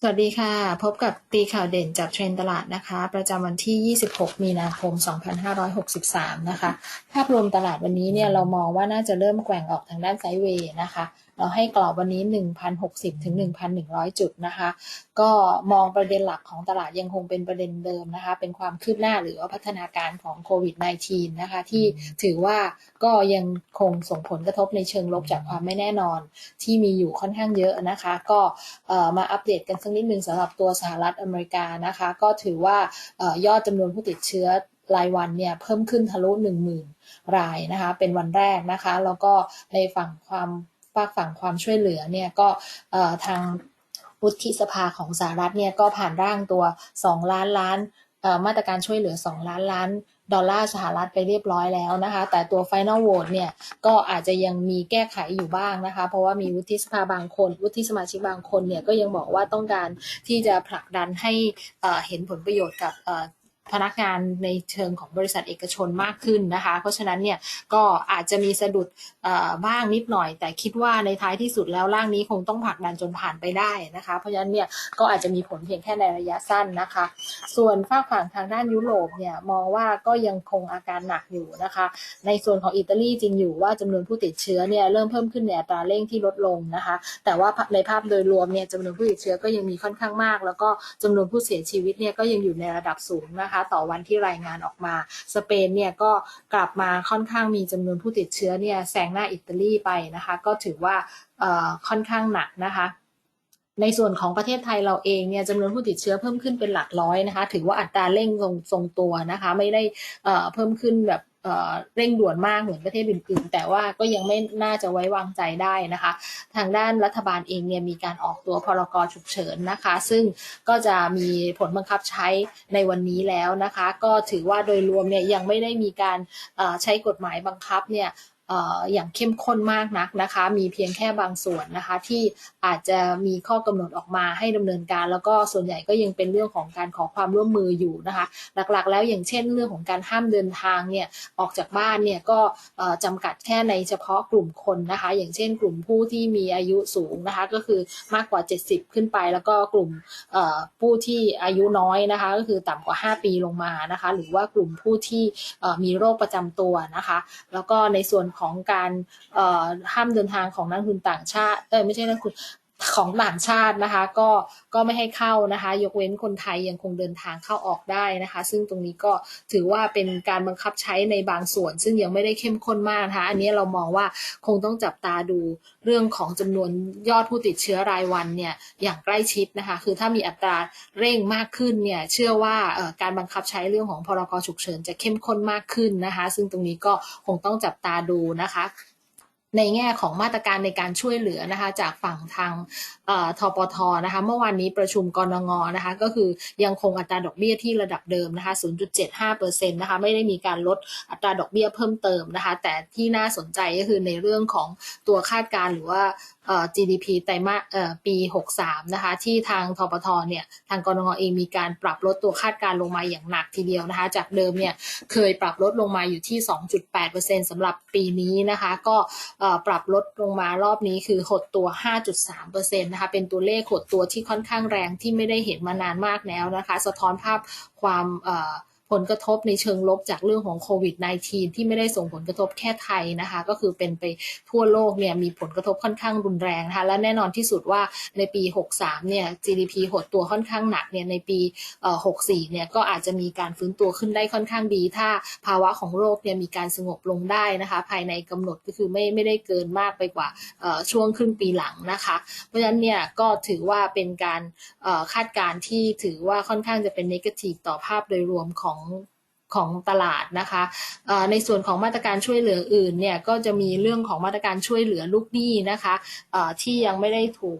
สวัสดีค่ะ พบกับตีข่าวเด่นจากเทรนตลาดนะคะ ประจำวันที่ 26 มีนาคม 2563 นะคะ ภาพรวมตลาดวันนี้เนี่ยเรามองว่าน่าจะเริ่มแกว่งออกทางด้านไซด์เวย์นะคะเราให้กรอบวันนี้ 1,060 ถึง 1,100 จุดนะคะ ก็มองประเด็นหลักของตลาดยังคงเป็นประเด็นเดิมนะคะ เป็นความคืบหน้าหรือว่าพัฒนาการของโควิด -19 นะคะ ที่ถือว่าก็ยังคงส่งผลกระทบในเชิงลบจากความไม่แน่นอน ที่มีอยู่ค่อนข้างเยอะนะคะ ก็มาอัปเดตกันสักนิดนึงสำหรับตัวสหรัฐอเมริกานะคะ ก็ถือว่าออยอดจำนวนผู้ติดเชื้อรายวันเนี่ยเพิ่มขึ้นทะลุ 10,000 รายนะคะ เป็นวันแรกนะคะ แล้วก็ในฝั่งความ ฝากฝั่งความช่วยเหลือเนี่ยก็ทางวุฒิสภาของสหรัฐเนี่ยก็ผ่านร่างตัว 2 ล้านล้านมาตรการช่วยเหลือ 2 ล้านล้านดอลลาร์สหรัฐไปเรียบร้อยแล้วนะคะ แต่ตัว Final Vote เนี่ยก็อาจจะยังมีแก้ไขอยู่บ้างนะคะ เพราะว่ามีวุฒิสภาบางคน วุฒิสมาชิกบางคนเนี่ยก็ยังบอกว่าต้องการที่จะผลักดันให้เห็นผลประโยชน์กับ พนักงานในเชิงของบริษัทเอกชนมากขึ้นนะคะ เพราะฉะนั้นเนี่ยก็อาจจะมีสะดุดบ้างนิดหน่อย แต่คิดว่าในท้ายที่สุดแล้วร่างนี้คงต้องผลักดันจนผ่านไปได้นะคะ เพราะฉะนั้นเนี่ยก็อาจจะมีผลเพียงแค่ในระยะสั้นนะคะ ส่วนฝากฝั่งทางด้านยุโรปเนี่ยมองว่าก็ยังคงอาการหนักอยู่นะคะ ในส่วนของอิตาลีจริงอยู่ว่าจำนวนผู้ติดเชื้อเนี่ยเริ่มเพิ่มขึ้นในอัตราเร่งที่ลดลงนะคะ แต่ว่าในภาพโดยรวมเนี่ยจำนวนผู้ติดเชื้อก็ยังมีค่อนข้างมาก แล้วก็จำนวนผู้เสียชีวิตเนี่ยก็ยังอยู่ในระดับสูงนะคะต่อวันที่รายงานออกมา สเปนเนี่ยก็กลับมาค่อนข้างมีจำนวนผู้ติดเชื้อเนี่ยแซงหน้าอิตาลีไปนะคะก็ถือว่าค่อนข้างหนักนะคะในส่วนของประเทศไทยเราเองเนี่ยจำนวนผู้ติดเชื้อเพิ่มขึ้นเป็นหลักร้อยนะคะ ถือว่าอัตราเร่งทรงทรงตัวนะคะ ไม่ได้เพิ่มขึ้นแบบ เร่งด่วนมากเหมือนประเทศอื่นๆ แต่ว่าก็ยังไม่น่าจะไว้วางใจได้นะคะ ทางด้านรัฐบาลเองเนี่ยมีการออกตัวพรกฉุกเฉินนะคะ ซึ่งก็จะมีผลบังคับใช้ในวันนี้แล้วนะคะ ก็ถือว่าโดยรวมเนี่ยยังไม่ได้มีการใช้กฎหมายบังคับเนี่ย อย่างเข้มข้นมากนักนะคะ มีเพียงแค่บางส่วนนะคะ ที่อาจจะมีข้อกำหนดออกมาให้ดำเนินการ แล้วก็ส่วนใหญ่ก็ยังเป็นเรื่องของการขอความร่วมมืออยู่นะคะ หลักๆ แล้วอย่างเช่นเรื่องของการห้ามเดินทางเนี่ยออกจากบ้านเนี่ยก็เอ่อจำกัดแค่ในเฉพาะกลุ่มคนนะคะ อย่างเช่น กลุ่มผู้ที่มีอายุสูงนะคะ ก็คือมากกว่า 70 ขึ้นไป แล้วก็กลุ่มผู้ที่อายุน้อยนะคะ ก็คือต่ำกว่า 5 ปีลงมานะคะ หรือว่ากลุ่มผู้ที่มีโรคประจำตัวนะคะ แล้วก็ในส่วนของการห้ามเดินทางของนักทุนต่างชาติเออไม่ใช่นักทุน ของต่างชาตินะคะ ก็ก็ไม่ให้เข้านะคะ ยกเว้นคนไทยยังคงเดินทางเข้าออกได้นะคะ ซึ่งตรงนี้ก็ถือว่าเป็นการบังคับใช้ในบางส่วน ซึ่งยังไม่ได้เข้มข้นมากนะคะ อันนี้เรามองว่าคงต้องจับตาดูเรื่องของจำนวนยอดผู้ติดเชื้อรายวันเนี่ยอย่างใกล้ชิดนะคะ คือถ้ามีอัตราเร่งมากขึ้นเนี่ยเชื่อว่าการบังคับใช้เรื่องของพรกฉุกเฉินจะเข้มข้นมากขึ้นนะคะ ซึ่งตรงนี้ก็คงต้องจับตาดูนะคะ ในแง่ของมาตรการในการช่วยเหลือนะคะจากฝั่งทางทปทนะคะเมื่อวานนี้ประชุมกรงงนะคะก็คือยังคงอัตราดอกเบี้ยที่ระดับเดิมนะคะ 0.75%นะคะไม่ได้มีการลดอัตราดอกเบี้ยเพิ่มเติมนะคะแต่ที่น่าสนใจก็คือในเรื่องของตัวคาดการณ์หรือว่า GDP ไตรมาสปี 63 นะคะ ที่ทางทปทเนี่ยทางกรงงเองมีการปรับลดตัวคาดการณ์ลงมาอย่างหนักทีเดียวนะคะ จากเดิมเนี่ยเคยปรับลดลงมาอยู่ที่ 2.8%สำหรับปีนี้นะคะ ก็ปรับลดลงมารอบนี้คือหดตัว 5.3%นะคะเป็นตัวเลขหดตัวที่ค่อนข้างแรงที่ไม่ได้เห็นมานานมากแล้วนะคะ สะท้อนภาพความเอ่อ ผลกระทบในเชิงลบจากเรื่องของโควิด -19 ที่ไม่ได้ส่งผลกระทบแค่ไทยนะคะ ก็คือเป็นไปทั่วโลกเนี่ยมีผลกระทบค่อนข้างรุนแรงนะคะและแน่นอนที่สุดว่าในปี 63 เนี่ย GDP หดตัวค่อนข้างหนักเนี่ยในปี 64 เนี่ยก็อาจจะมีการฟื้นตัวขึ้นได้ค่อนข้างดี ถ้าภาวะของโรคเนี่ยมีการสงบลงได้นะคะภายในกำหนดก็คือไม่ไม่ได้เกินมากไปกว่าช่วงครึ่งปีหลังนะคะ เพราะฉะนั้นเนี่ยก็ถือว่าเป็นการคาดการณ์ที่ถือว่าค่อนข้างจะเป็นนกาทีฟต่อภาพโดยรวมของของตลาดนะคะในส่วนของมาตรการช่วยเหลืออื่นเนี่ยก็จะมีเรื่องของมาตรการช่วยเหลือลูกหนี้นะคะที่ยังไม่ได้ถูก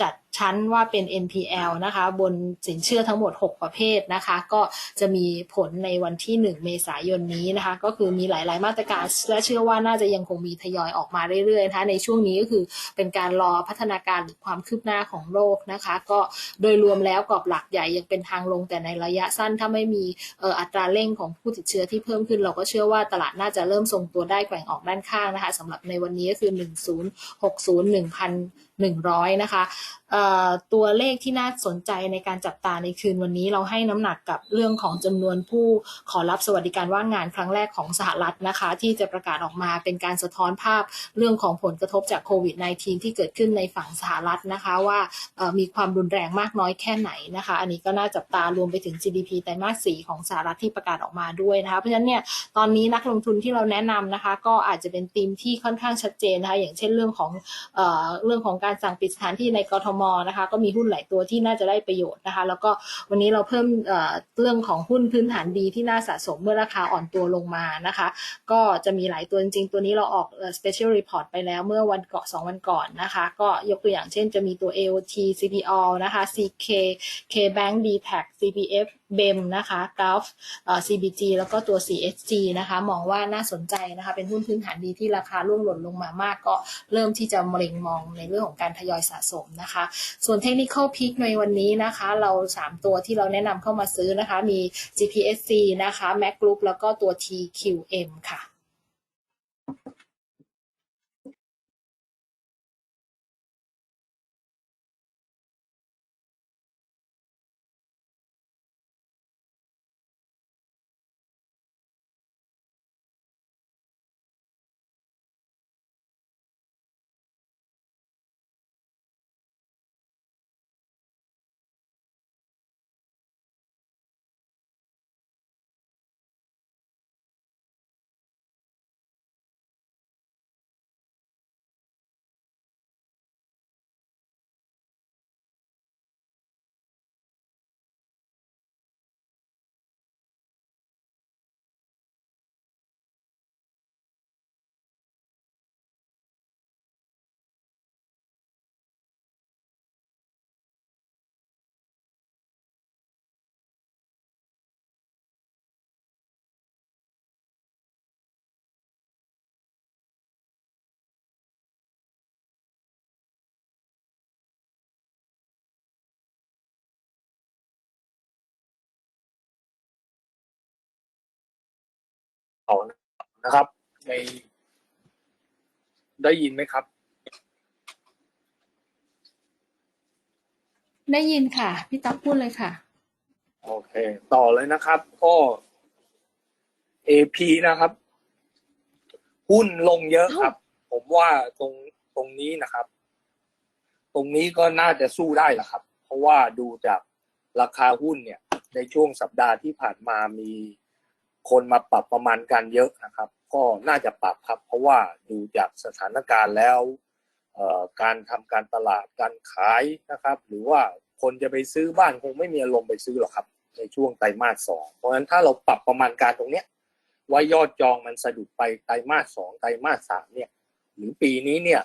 จัด ชั้นว่าเป็น NPL นะคะ บนสินเชื่อทั้งหมด 6 ประเภทนะคะ ก็จะมีผลในวันที่ 1 เมษายนนี้นะคะ ก็คือมีหลาย ๆ มาตรการ และเชื่อว่าน่าจะยังคงมีทยอยออกมาเรื่อย ๆ นะคะ ในช่วงนี้ก็คือเป็นการรอพัฒนาการหรือความคืบหน้าของโรคนะคะ ก็โดยรวมแล้วกรอบหลักใหญ่ยังเป็นทางลงแต่ในระยะสั้นถ้าไม่มีอัตราเร่งของผู้ติดเชื้อที่เพิ่มขึ้น เราก็เชื่อว่าตลาดน่าจะเริ่มทรงตัวได้แกว่งออกด้านข้างนะคะสำหรับในวันนี้ก็คือ 1060 1,100 นะคะเอ่อตัวเลขที่น่าสนใจในการจับตาในคืนวันนี้เราให้น้ำหนักกับเรื่องของจำนวนผู้ขอรับสวัสดิการว่างงานครั้งแรกของสหรัฐนะคะ ที่จะประกาศออกมาเป็นการสะท้อนภาพเรื่องของผลกระทบจากโควิด -19 ที่เกิดขึ้นในฝั่งสหรัฐนะคะ ว่ามีความรุนแรงมากน้อยแค่ไหนนะคะ อันนี้ก็น่าจับตารวมไปถึง GDP ไตรมาส4ของสหรัฐที่ประกาศออกมาด้วยนะคะเพราะฉะนั้นเนี่ยตอนนี้นักลงทุนที่เราแนะนำนะคะ ก็อาจจะเป็นธีมที่ค่อนข้างชัดเจนนะคะอย่างเช่นเรื่องของเออเรื่องของการสั่งปิดสถานที่ในกทมนะคะ ก็มีหุ้นหลายตัวที่น่าจะได้ประโยชน์นะคะ แล้วก็วันนี้เราเพิ่มเเรื่องของหุ้นพื้นฐานดีที่น่าสะสมเมื่อราคาอ่อนตัวลงมานะคะ ก็จะมีหลายตัวจริงๆ ตัวนี้เราออกเอ่อ special report ไปแล้วเมื่อวันเกาะสองวันก่อนนะคะ ก็ยกตัวอย่างเช่นจะมีตัว AOT CPO นะคะ CK KBank DTAC CPF เบมนะคะกราฟเอ่อ CBG แล้วก็ตัว CSG นะคะ มองว่าน่าสนใจนะคะ เป็นหุ้นพื้นฐานดีที่ราคาร่วงหล่นลงมามากก็เริ่มที่จะมเร็งมองในเรื่องของการทยอยสะสมนะคะ ส่วนเทคนิคอลพิกในวันนี้นะคะ เรา 3 ตัวที่เราแนะนำเข้ามาซื้อนะคะ มี GPSC นะคะ Mac Group แล้วก็ตัว TQM ค่ะ เอานะครับในได้ยินไหมครับ ได้ยินค่ะ พี่ตั๊กพูดเลยค่ะ โอเค ต่อเลยนะครับ ก็ AP นะครับ หุ้นลงเยอะครับ ผมว่าตรงตรงนี้นะครับ ตรงนี้ก็น่าจะสู้ได้แหละครับ เพราะว่าดูจากราคาหุ้นเนี่ย ในช่วงสัปดาห์ที่ผ่านมามี คนมาปรับประมาณกันเยอะนะครับ ก็น่าจะปรับครับ เพราะว่าดูจากสถานการณ์แล้วการทำการตลาดการขายนะครับ หรือว่าคนจะไปซื้อบ้านคงไม่มีอารมณ์ไปซื้อหรอกครับ ในช่วงไตรมาสสองเพราะฉะนั้นถ้าเราปรับประมาณการตรงเนี้ยว่ายอดจองมันสะดุดไปไตรมาสสองไตรมาสสามเนี่ย หรือปีนี้เนี่ย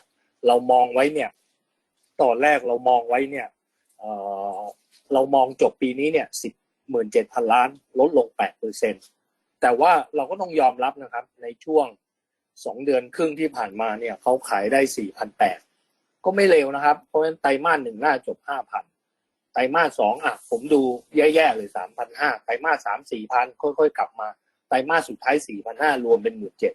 เรามองไว้เนี่ยตอนแรกเรามองไว้เนี่ยเเรามองจบปีนี้เนี่ยสิบหมื่นเจ็ดพันล้านลดลงแปดเปอร์เซ็นต์ แต่ว่าเราก็ต้องยอมรับนะครับ ในช่วงสองเดือนครึ่งที่ผ่านมาเนี่ยเขาขายได้สี่พันแปดก็ไม่เร็วนะครับ เพราะฉะนั้นไตรมาสหนึ่งน่าจบห้าพันไตรมาสสองอะ ผมดูแย่ๆเลยสามพันห้าไตรมาสสามสี่พันค่อยๆ กลับมา ไตรมาสสุดท้ายสี่พันห้ารวมเป็นหมื่นเจ็ด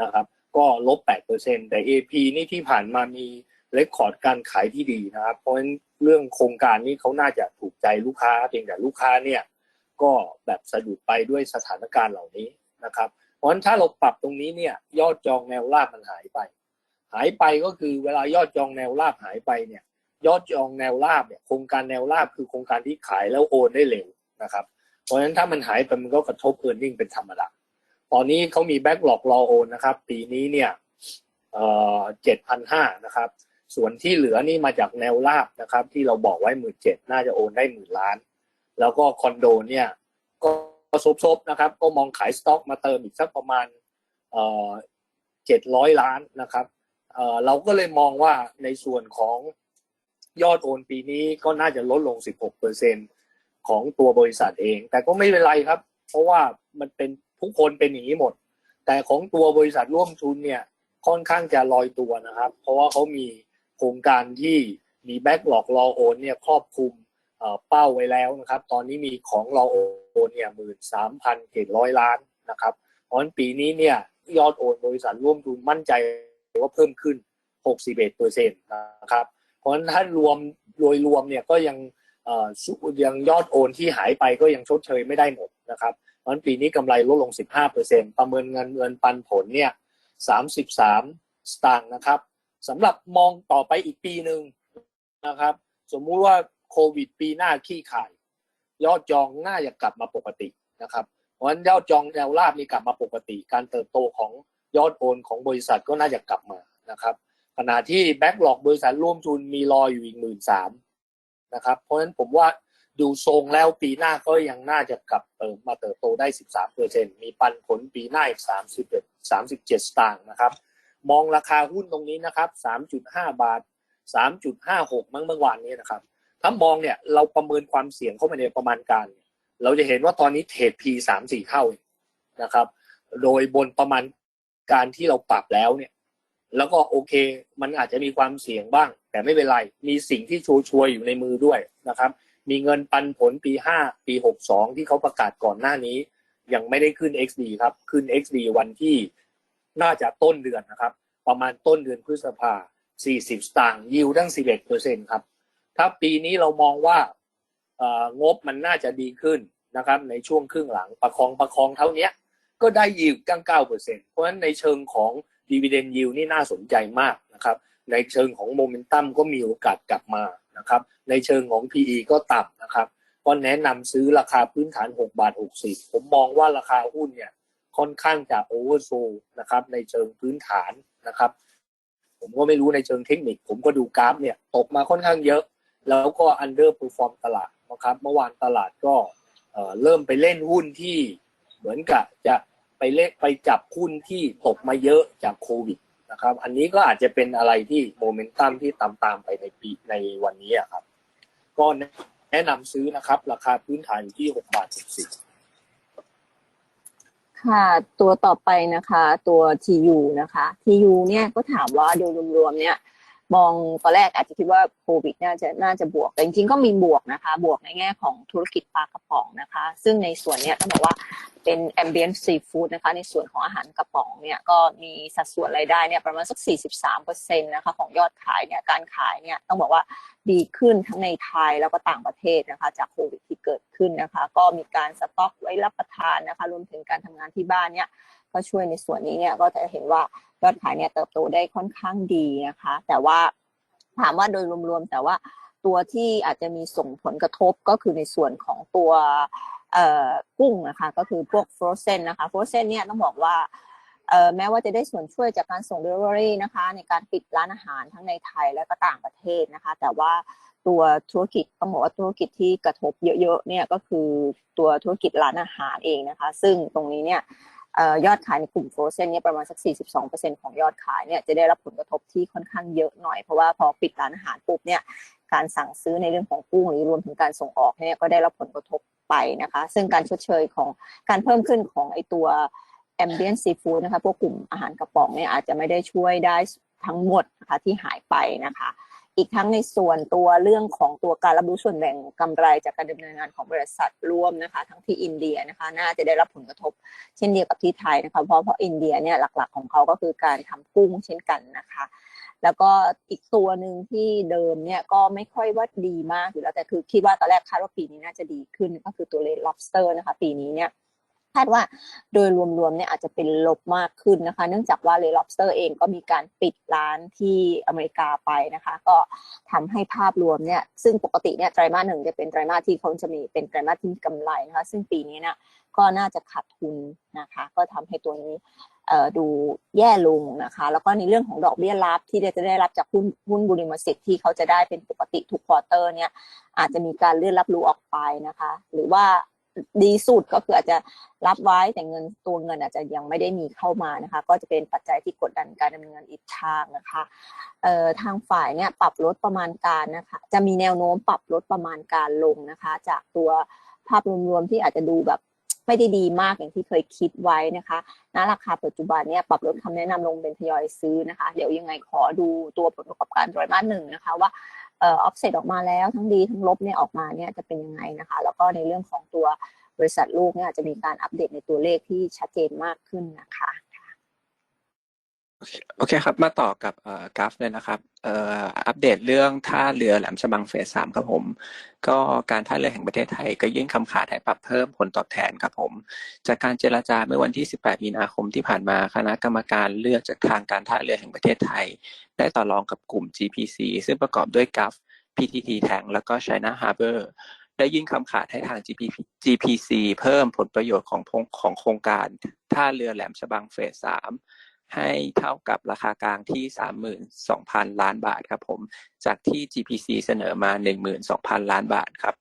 นะครับ ก็ลบแปดเปอร์เซ็นแต่ AP นี่ที่ผ่านมามีเรคคอร์ดการขายที่ดีนะครับ เพราะฉะนั้นเรื่องโครงการนี้เขาน่าจะถูกใจลูกค้าเพียงแต่ลูกค้าเนี่ย ก็แบบสะดุดไปด้วยสถานการณ์เหล่านี้นะครับ เพราะฉะนั้นถ้าเราปรับตรงนี้เนี่ยยอดจองแนวราบมันหายไป หายไปก็คือเวลายอดจองแนวราบหายไปเนี่ยยอดจองแนวราบเนี่ยโครงการแนวราบคือโครงการที่ขายแล้วโอนได้เร็วนะครับ เพราะฉะนั้นถ้ามันหายไปมันก็กระทบเออร์เน็งเป็นธรรมดาตอนนี้เขามีแบ็กหลอกรอโอนนะครับ ปีนี้เนี่ยเจ็ดพันห้านะครับ ส่วนที่เหลือนี่มาจากแนวราบนะครับ ที่เราบอกไว้หมื่นเจ็ดน่าจะโอนได้หมื่นล้าน แล้วก็คอนโดเนี่ย ก็ซบๆนะครับ ก็มองขายสต็อกมาเติมอีกสักประมาณเจ็ดร้อยล้านนะครับเเราก็เลยมองว่าในส่วนของยอดโอนปีนี้ก็น่าจะลดลง 16เปอร์เซ็นของตัวบริษัทเอง แต่ก็ไม่เป็นไรครับ เพราะว่ามันเป็นทุกคนเป็นอย่างนี้หมด แต่ของตัวบริษัทร่วมทุนเนี่ยค่อนข้างจะลอยตัวนะครับ เพราะว่าเขามีโครงการที่มีแบ็กหลอกรอโอนเนี่ยครอบคลุม เป้าไว้แล้วนะครับ ตอนนี้มีของรอโอนเนี่ยหมื่นสามพันเจ็ดร้อยล้านนะครับเพราะฉะนั้นปีนี้เนี่ยยอดโอนบริษัทร่วมทุนมั่นใจว่าเพิ่มขึ้น 61เปอร์เซ็นต์นะครับ เพราะฉะนั้นถ้ารวมโดยรวมเนี่ยก็ยังยังยอดโอนที่หายไปก็ยังชดเชยไม่ได้หมดนะครับ เพราะฉะนั้นปีนี้กำไรลดลง 15เปอร์เซ็นต์ประเมินเงินเงินปันผลเนี่ย33 สตางค์นะครับสำหรับมองต่อไปอีกปีหนึ่งนะครับ สมมุติว่า โควิด ปีหน้าขี้ขาย ยอดจองน่าจะกลับมาปกตินะครับ เพราะฉะนั้นยอดจองแนวราบนี่กลับมาปกติ การเติบโตของยอดโอนของบริษัทก็น่าจะกลับมานะครับ ขณะที่แบ็กหลอกบริษัทร่วมทุนมีรอยอยู่อีกหมื่นสามนะครับ เพราะฉะนั้นผมว่าดูทรงแล้วปีหน้าก็ยังน่าจะกลับเติมมาเติบโตได้ 13เปอร์เซ็นมีปันผลปีหน้าอีก31 37 สตางค์นะครับ มองราคาหุ้นตรงนี้นะครับ 3.5 บาท 3.56 มั้งเมื่อวานนี้นะครับ ถ้ามองเนี่ยเราประเมินความเสี่ยงเข้าไปในประมาณการ เราจะเห็นว่าตอนนี้เทรด P สามสี่เท่านะครับ โดยบนประมาณการที่เราปรับแล้วเนี่ย แล้วก็โอเค มันอาจจะมีความเสี่ยงบ้าง แต่ไม่เป็นไร มีสิ่งที่ชัวร์ๆอยู่ในมือด้วยนะครับ มีเงินปันผลปี5ปี62ที่เขาประกาศก่อนหน้านี้ ยังไม่ได้ขึ้น XD ครับ ขึ้น XD วันที่น่าจะต้นเดือนนะครับ ประมาณต้นเดือนพฤษภา40 สตางค์ยิวตั้ง 11เปอร์เซ็นครับ ถ้าปีนี้เรามองว่างบมันน่าจะดีขึ้นนะครับในช่วงครึ่งหลังประคองประคองเท่านี้ก็ได้ยิวตั้ง9เปอร์เซ็นเพราะฉะนั้นในเชิงของดีเวเดนยิวนี่น่าสนใจมากนะครับในเชิงของโมเมนตัมก็มีโอกาสกลับมานะครับในเชิงของ PE ก็ต่ำนะครับก็แนะนำซื้อราคาพื้นฐาน 6 บาท 60 ผมมองว่าราคาหุ้นเนี่ยค่อนข้างจะโอเวอร์โซนะครับในเชิงพื้นฐานนะครับ ผมก็ไม่รู้ในเชิงเทคนิค ผมก็ดูกราฟเนี่ยตกมาค่อนข้างเยอะ แล้วก็อันเดอร์เพอร์ฟอร์มตลาดนะครับ เมื่อวานตลาดก็เริ่มไปเล่นหุ้นที่เหมือนกับจะไปเล่นไปจับหุ้นที่ตกมาเยอะจากโควิดนะครับ อันนี้ก็อาจจะเป็นอะไรที่โมเมนตัมที่ตามตามไปในปีในวันนี้ครับ ก็แนะนำซื้อนะครับ ราคาพื้นฐานอยู่ที่6บาท10ค่ะ ตัวต่อไปนะคะ ตัว TU นะคะ TU เนี่ยก็ถามว่าโดยรวมๆเนี่ย มองตอนแรกอาจจะคิดว่าโควิดน่าจะน่าจะบวกแต่จริงๆก็มีบวกนะคะ บวกในแง่ของธุรกิจปลากระป๋องนะคะ ซึ่งในส่วนเนี้ยต้องบอกว่าเป็น ambient seafood นะคะ ในส่วนของอาหารกระป๋องเนี่ยก็มีสัดส่วนรายได้เนี่ยประมาณสัก 43%นะคะของยอดขายเนี่ยการขายเนี่ยต้องบอกว่าดีขึ้นทั้งในไทยแล้วก็ต่างประเทศนะคะ จากโควิดที่เกิดขึ้นนะคะ ก็มีการสต็อกไว้รับประทานนะคะ รวมถึงการทำงานที่บ้านเนี่ยก็ช่วยในส่วนนี้เนี่ยก็จะเห็นว่า ยอดขายเนี่ยเติบโตได้ค่อนข้างดีนะคะ แต่ว่าถามว่าโดยรวมๆ แต่ว่าตัวที่อาจจะมีส่งผลกระทบก็คือในส่วนของตัวกุ้งนะคะก็คือพวกฟรอเซนนะคะฟรอเซนเนี่ยต้องบอกว่าแม้ว่าจะได้ส่วนช่วยจากการส่ง Delivery นะคะ ในการปิดร้านอาหารทั้งในไทยและก็ต่างประเทศนะคะ แต่ว่าตัวธุรกิจต้องบอกว่าธุรกิจที่กระทบเยอะๆเนี่ยก็คือตัวธุรกิจร้านอาหารเองนะคะ ซึ่งตรงนี้เนี่ย ยอดขายในกลุ่มโฟรเซนเนี่ยประมาณสัก 42%ของยอดขายเนี่ยจะได้รับผลกระทบที่ค่อนข้างเยอะหน่อย เพราะว่าพอปิดร้านอาหารปุ๊บเนี่ยการสั่งซื้อในเรื่องของกุ้งหรือรวมถึงการส่งออกเนี่ยก็ได้รับผลกระทบไปนะคะ ซึ่งการชดเชยของการเพิ่มขึ้นของไอตัว ambient seafood นะคะพวกกลุ่มอาหารกระป๋องเนี่ยอาจจะไม่ได้ช่วยได้ทั้งหมดนะคะที่หายไปนะคะ อีกทั้งในส่วนตัวเรื่องของตัวการรับรู้ส่วนแบ่งกำไรจากการดำเนินงานของบริษัทร่วมนะคะ ทั้งที่อินเดียนะคะ น่าจะได้รับผลกระทบ เช่นเดียวกับที่ไทยนะคะ เพราะเพราะอินเดียเนี่ยหลักๆ ของเขาก็คือการทำกุ้งเช่นกันนะคะ แล้วก็อีกตัวหนึ่งที่เดิมเนี่ยก็ไม่ค่อยว่าดีมากอยู่แล้วแต่คือคิดว่าตอนแรกคาดว่าปีนี้น่าจะดีขึ้นก็คือตัวเล lobster นะคะ ปีนี้เนี่ย คาดว่าโดยรวมๆเนี่ยอาจจะเป็นลบมากขึ้นนะคะ เนื่องจากว่าเล lobster เองก็มีการปิดร้านที่อเมริกาไปนะคะ ก็ทำให้ภาพรวมเนี่ยซึ่งปกติเนี่ยไตรมาสหนึ่งจะเป็นไตรมาสที่เขาจะมีเป็นไตรมาสที่มีกำไรนะคะ ซึ่งปีนี้เนี่ยก็น่าจะขาดทุนนะคะ ก็ทำให้ตัวนี้ดูแย่ลงนะคะ แล้วก็ในเรื่องของดอกเบี้ยรับที่จะได้รับจากหุ้นหุ้นบุริมสิทธิ์ที่เขาจะได้เป็นปกติทุกควอเตอร์เนี่ยอาจจะมีการเลื่อนรับรู้ออกไปนะคะ หรือว่า ดีสุดก็คืออาจจะรับไว้แต่เงินตัวเงินอาจจะยังไม่ได้มีเข้ามานะคะ ก็จะเป็นปัจจัยที่กดดันการดำเนินงานอีกทางนะคะเอ่อทางฝ่ายเนี่ยปรับลดประมาณการนะคะ จะมีแนวโน้มปรับลดประมาณการลงนะคะ จากตัวภาพรวมๆที่อาจจะดูแบบไม่ได้ดีมากอย่างที่เคยคิดไว้นะคะณราคาปัจจุบันเนี่ยปรับลดคำแนะนำลงเป็นทยอยซื้อนะคะ เดี๋ยวยังไงขอดูตัวผลประกอบการไตรมาสหนึ่งนะคะว่า เอ่อฟเซตออกมาแล้วทั้งดีทั้งลบเนี่ยออกมาเนี่ยจะเป็นยังไงนะคะ แล้วก็ในเรื่องของตัวบริษัทลูกเนี่ยอาจจะมีการอัปเดตในตัวเลขที่ชัดเจนมากขึ้นนะคะ โอเคครับ มาต่อกับเอ่อกราฟเลยนะครับเอ่ออัปเดตเรื่องท่าเรือแหลมฉบังเฟสสามครับผม ก็การท่าเรือแห่งประเทศไทย ก็ยื่นคำขาดให้ปรับเพิ่มผลตอบแทนครับผม จากการเจรจาเมื่อวันที่ 18 มีนาคมที่ผ่านมาคณะกรรมการเลือกจากทางการท่าเรือแห่งประเทศไทย ได้ต่อรองกับกลุ่ม GPC ซึ่งประกอบด้วยกัฟ PTT Tank แล้วก็ China Harbor ได้ยื่นคำขาดให้ทาง GPC เพิ่มผลประโยชน์ของของโครงการท่าเรือแหลมฉบังเฟสสาม ให้เท่ากับราคากลางที่ 32,000 ล้านบาทครับผม จากที่ GPC เสนอมา 12,000 ล้านบาทครับ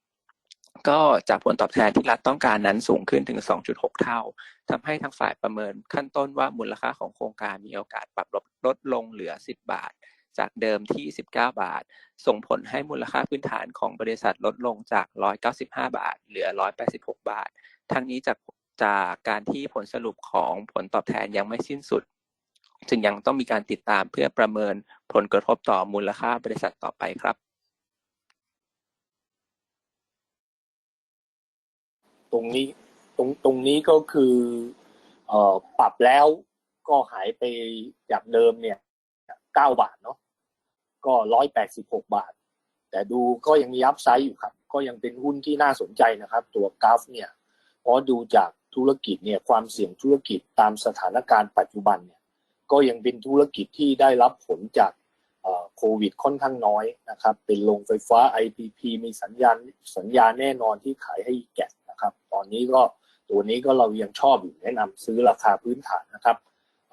ก็จากผลตอบแทนที่รัฐต้องการนั้นสูงขึ้นถึง 2.6 เท่าทำให้ทางฝ่ายประเมินขั้นต้นว่ามูลค่าของโครงการมีโอกาสปรับลดลดลงเหลือ 10 บาท จากเดิมที่ 19 บาท ส่งผลให้มูลค่าพื้นฐานของบริษัทลดลงจาก 195 บาท เหลือ 186 บาท ทั้งนี้จากจากการที่ผลสรุปของผลตอบแทนยังไม่สิ้นสุด จึงยังต้องมีการติดตามเพื่อประเมินผลกระทบต่อมูลค่าบริษัทต่อไปครับ ตรงนี้ตรงตรงนี้ก็คือเอ่อปรับแล้วก็หายไปจากเดิมเนี่ยเก้าบาทเนาะก็ร้อยแปดสิบหกบาท แต่ดูก็ยังมีอัพไซด์อยู่ครับ ก็ยังเป็นหุ้นที่น่าสนใจนะครับ ตัวกราฟเนี่ยเพราะดูจากธุรกิจเนี่ยความเสี่ยงธุรกิจตามสถานการณ์ปัจจุบันเนี่ย ก็ยังเป็นธุรกิจที่ได้รับผลจากโควิดค่อนข้างน้อยนะครับ เป็นโรงไฟฟ้า IPP มีสัญญาณสัญญาแน่นอนที่ขายให้แกะนะครับ ตอนนี้ก็ตัวนี้ก็เรายังชอบอยู่แนะนำซื้อราคาพื้นฐานนะครับ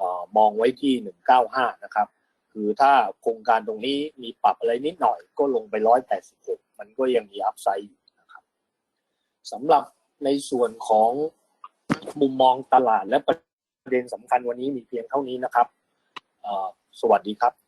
ออมองไว้ที่ 195 นะครับ คือถ้าโครงการตรงนี้มีปรับอะไรนิดหน่อยก็ลงไป 186 มันก็ยังมีอัพไซด์อยู่นะครับสำหรับในส่วนของมุมมองตลาดและประ เด็นสำคัญวันนี้มีเพียงเท่านี้นะครับ สวัสดีครับ